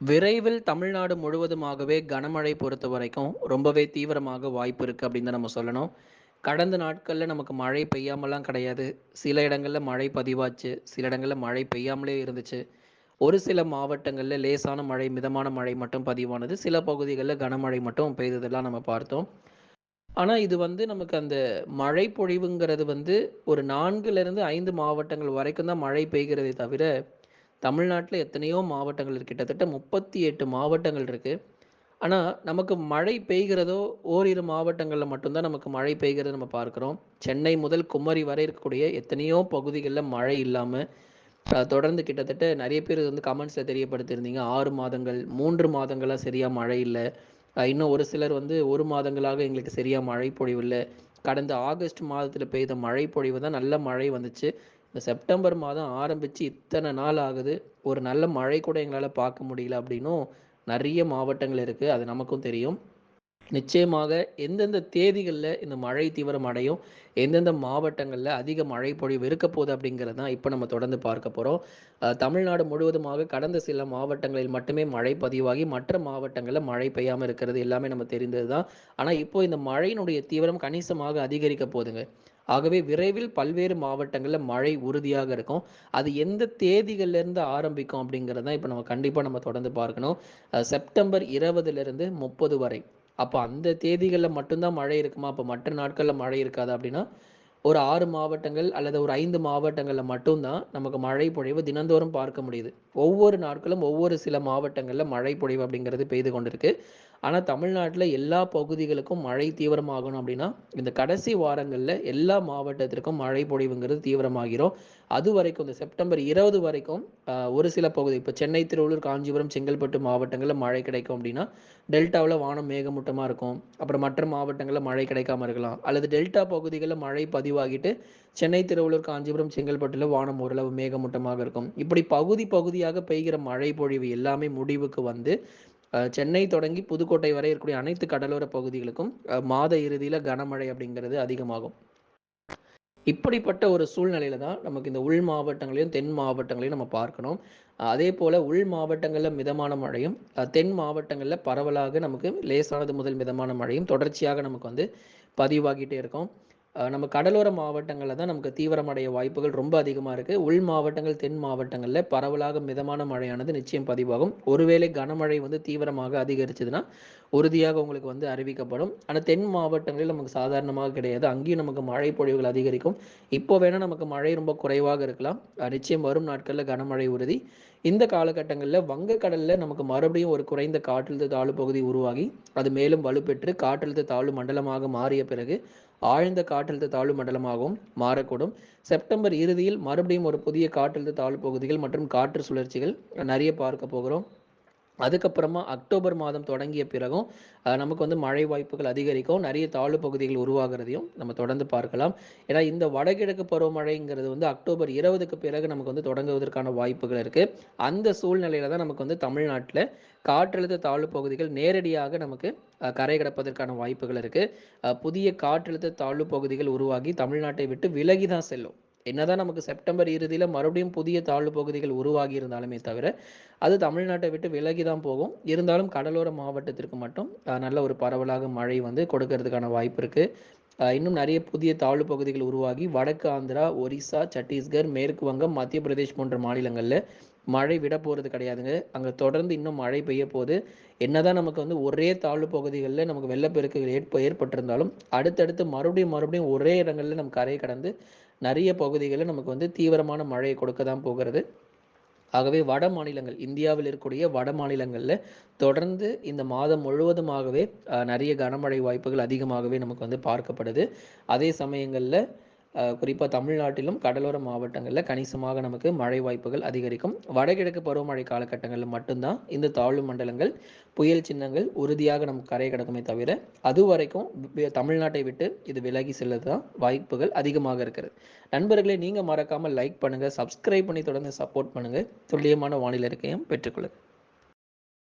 விரைவில் தமிழ்நாடு முழுவதுமாகவே கனமழை பொறுத்த வரைக்கும் ரொம்பவே தீவிரமாக வாய்ப்பு இருக்குது அப்படின்னு நம்ம சொல்லணும். கடந்த நாட்களில் நமக்கு மழை பெய்யாமலாம் கிடையாது. சில இடங்களில் மழை பதிவாச்சு சில இடங்களில் மழை பெய்யாமலே இருந்துச்சு. ஒரு சில மாவட்டங்களில் லேசான மழை மிதமான மழை மட்டும் பதிவானது. சில பகுதிகளில் கனமழை மட்டும் பெய்ததெல்லாம் நம்ம பார்த்தோம். ஆனால் இது வந்து நமக்கு அந்த மழை பொழிவுங்கிறது வந்து ஒரு நான்குலேருந்து ஐந்து மாவட்டங்கள் வரைக்கும் தான் மழை பெய்கிறதே தவிர தமிழ்நாட்டில் எத்தனையோ மாவட்டங்கள் இருக்கு. கிட்டத்தட்ட முப்பத்தி எட்டு மாவட்டங்கள் இருக்குது ஆனால் நமக்கு மழை பெய்கிறதோ ஓரிரு மாவட்டங்களில் மட்டும்தான் நமக்கு மழை பெய்கிறத நம்ம பார்க்குறோம். சென்னை முதல் குமரி வரை இருக்கக்கூடிய எத்தனையோ பகுதிகளில் மழை இல்லாமல் தொடர்ந்து கிட்டத்தட்ட நிறைய பேர் வந்து கமெண்ட்ஸில் தெரியப்படுத்தியிருந்தீங்க. ஆறு மாதங்கள் மூன்று மாதங்களாக சரியாக மழை இல்லை. இன்னும் ஒரு சிலர் வந்து ஒரு மாதங்களாக எங்களுக்கு சரியாக மழை பொழிவு இல்லை கடந்த ஆகஸ்ட் மாதத்தில் பெய்த மழை பொழிவு தான் நல்ல மழை வந்துச்சு. இந்த செப்டம்பர் மாதம் ஆரம்பித்து இத்தனை நாள் ஆகுது. ஒரு நல்ல மழை கூட எங்களால் பார்க்க முடியல அப்படின்னும் நிறைய மாவட்டங்கள் இருக்குது அது நமக்கும் தெரியும். நிச்சயமாக எந்தெந்த தேதிகளில் இந்த மழை தீவிரம் அடையும் எந்தெந்த மாவட்டங்களில் அதிக மழை பொழிவு இருக்க போகுது அப்படிங்கிறது தான் இப்போ நம்ம தொடர்ந்து பார்க்க போகிறோம் தமிழ்நாடு முழுவதுமாக கடந்த சில மாவட்டங்களில் மட்டுமே மழை பதிவாகி மற்ற மாவட்டங்களில் மழை பெய்யாமல் இருக்கிறது எல்லாமே நம்ம தெரிந்தது தான். ஆனால் இப்போ இந்த மழையினுடைய தீவிரம் கணிசமாக அதிகரிக்க போகுதுங்க. ஆகவே விரைவில் பல்வேறு மாவட்டங்களில் மழை உறுதியாக இருக்கும். அது எந்த தேதிகள்லேருந்து ஆரம்பிக்கும் அப்படிங்கிறது தான் இப்போ நம்ம கண்டிப்பாக நம்ம தொடர்ந்து பார்க்கணும். செப்டம்பர் இருபதுலேருந்து முப்பது வரை. அப்போ அந்த தேதிகளில் மட்டும்தான் மழை இருக்குமா? அப்போ மற்ற நாட்களில் மழை இருக்காது அப்படின்னா ஒரு ஆறு மாவட்டங்கள் அல்லது ஒரு ஐந்து மாவட்டங்களில் மட்டும்தான் நமக்கு மழை பொழிவு தினந்தோறும் பார்க்க முடியுது. ஒவ்வொரு நாட்களும் ஒவ்வொரு சில மாவட்டங்களில் மழை பொழிவு அப்படிங்கிறது பெய்து கொண்டிருக்கு. ஆனால் தமிழ்நாட்டில் எல்லா பகுதிகளுக்கும் மழை தீவிரமாகணும் அப்படின்னா இந்த கடைசி வாரங்களில் எல்லா மாவட்டத்திற்கும் மழை பொழிவுங்கிறது தீவிரமாகிறோம் அது வரைக்கும் இந்த செப்டம்பர் இருபது வரைக்கும் ஒரு சில பகுதி இப்போ சென்னை திருவள்ளூர் காஞ்சிபுரம் செங்கல்பட்டு மாவட்டங்களில் மழை கிடைக்கும் அப்படின்னா டெல்டாவில் வானம் மேகமூட்டமாக இருக்கும். அப்புறம் மற்ற மாவட்டங்களில் மழை கிடைக்காம இருக்கலாம். அல்லது டெல்டா பகுதிகளில் மழை பதிவாகிட்டு சென்னை திருவள்ளூர் காஞ்சிபுரம் செங்கல்பட்டில் வானம் ஓரளவு மேகமூட்டமாக இருக்கும். இப்படி பகுதி பகுதியாக பெய்கிற மழை பொழிவு எல்லாமே முடிவுக்கு வந்து சென்னை தொடங்கி புதுக்கோட்டை வரை இருக்கக்கூடிய அனைத்து கடலோர பகுதிகளுக்கும் மாத இறுதியில் கனமழை அப்படிங்கிறது அதிகமாகும். இப்படிப்பட்ட ஒரு சூழ்நிலையில தான் நமக்கு இந்த உள் மாவட்டங்களையும் தென் மாவட்டங்களையும் நம்ம பார்க்கணும். அதே போல் உள் மாவட்டங்களில் மிதமான மழையும் தென் மாவட்டங்களில் பரவலாக நமக்கு லேசானது முதல் மிதமான மழையும் தொடர்ச்சியாக நமக்கு வந்து பதிவாகிட்டே இருக்கும். நம்ம கடலோர மாவட்டங்களில் தான் நமக்கு தீவிரமடைய வாய்ப்புகள் ரொம்ப அதிகமாக இருக்குது உள் மாவட்டங்கள் தென் மாவட்டங்களில் பரவலாக மிதமான மழையானது நிச்சயம் பதிவாகும். ஒருவேளை கனமழை வந்து தீவிரமாக அதிகரிச்சதுன்னா உறுதியாக உங்களுக்கு வந்து அறிவிக்கப்படும். ஆனால் தென் மாவட்டங்களில் நமக்கு சாதாரணமாக கிடையாது. அங்கேயும் நமக்கு மழை பொழிவுகள் அதிகரிக்கும். இப்போ வேணால் நமக்கு மழை ரொம்ப குறைவாக இருக்கலாம். நிச்சயம் வரும் நாட்களில் கனமழை உறுதி. இந்த காலகட்டங்களில் வங்கக்கடலில் நமக்கு மறுபடியும் ஒரு குறைந்த காற்றழுத்த தாழ்வு பகுதி உருவாகி அது மேலும் வலுப்பெற்று காற்றழுத்த தாழ்வு மண்டலமாக மாறிய பிறகு ஆழ்ந்த காற்றழுத்த தாழ்வு மண்டலமாகவும் மாறக்கூடும். செப்டம்பர் இறுதியில் மறுபடியும் ஒரு புதிய காற்றழுத்த தாழ்வு பகுதிகள் மற்றும் காற்று சுழற்சிகள் நிறைய பார்க்க போகிறோம். அதுக்கப்புறமா அக்டோபர் மாதம் தொடங்கிய பிறகும் நமக்கு வந்து மழை வாய்ப்புகள் அதிகரிக்கும் நிறைய தாழ்வு பகுதிகள் உருவாகிறதையும் நம்ம தொடர்ந்து பார்க்கலாம். ஏன்னா இந்த வடகிழக்கு பருவமழைங்கிறது வந்து அக்டோபர் இருபதுக்கு பிறகு நமக்கு வந்து தொடங்குவதற்கான வாய்ப்புகள் இருக்கு. அந்த சூழ்நிலையில தான் நமக்கு வந்து தமிழ்நாட்டில் காற்றழுத்த தாழ்வு பகுதிகள் நேரடியாக நமக்கு கரை கடப்பதற்கான வாய்ப்புகள் இருக்கு. புதிய காற்றழுத்த தாழ்வு பகுதிகள் உருவாகி தமிழ்நாட்டை விட்டு விலகி தான் செல்லும். என்னதான் நமக்கு செப்டம்பர் இறுதியில் மறுபடியும் புதிய தாழ்வு பகுதிகள் உருவாகி இருந்தாலுமே தவிர அது தமிழ்நாட்டை விட்டு விலகி தான் போகும். இருந்தாலும் கடலோர மாவட்டத்திற்கு மட்டும் நல்ல ஒரு பரவலாக மழை வந்து கொடுக்கறதுக்கான வாய்ப்பு இருக்கு. இன்னும் நிறைய புதிய தாழ்வு பகுதிகள் உருவாகி வடக்கு ஆந்திரா ஒரிசா சத்தீஸ்கர் மேற்கு வங்கம் மத்திய பிரதேஷ் போன்ற மாநிலங்களில் மழை விட போகிறது கிடையாதுங்க. அங்கே தொடர்ந்து இன்னும் மழை பெய்ய போகுது என்னதான் நமக்கு வந்து ஒரே தாழ்வு பகுதிகளில் நமக்கு வெள்ளப்பெருக்குகள் ஏற்ப ஏற்பட்டிருந்தாலும் அடுத்தடுத்து மறுபடியும் மறுபடியும் ஒரே இடங்களில் நம்ம கரையை கடந்து நிறைய பகுதிகளில் நமக்கு வந்து தீவிரமான மழையை கொடுக்க தான் போகிறது. ஆகவே வட மாநிலங்கள் இந்தியாவில் இருக்கக்கூடிய வட மாநிலங்களில் தொடர்ந்து இந்த மாதம் முழுவதுமாகவே நிறைய கனமழை வாய்ப்புகள் அதிகமாகவே நமக்கு வந்து பார்க்கப்படுது. அதே சமயங்களில் குறிப்பாக தமிழ்நாட்டிலும் கடலோர மாவட்டங்களில் கணிசமாக நமக்கு மழை வாய்ப்புகள் அதிகரிக்கும். வடகிழக்கு பருவமழை காலகட்டங்களில் மட்டும்தான் இந்த தாழ்வு மண்டலங்கள் புயல் சின்னங்கள் உறுதியாக நமக்கு கரை கிடக்குமே தவிர அது வரைக்கும் தமிழ்நாட்டை விட்டு இது விலகி செல்லது தான் வாய்ப்புகள் அதிகமாக இருக்கிறது. நண்பர்களே நீங்கள் மறக்காமல் லைக் பண்ணுங்கள் சப்ஸ்கிரைப் பண்ணி தொடர்ந்து சப்போர்ட் பண்ணுங்கள் துல்லியமான வானிலை இருக்கையும் பெற்றுக்கொள்ளுங்கள்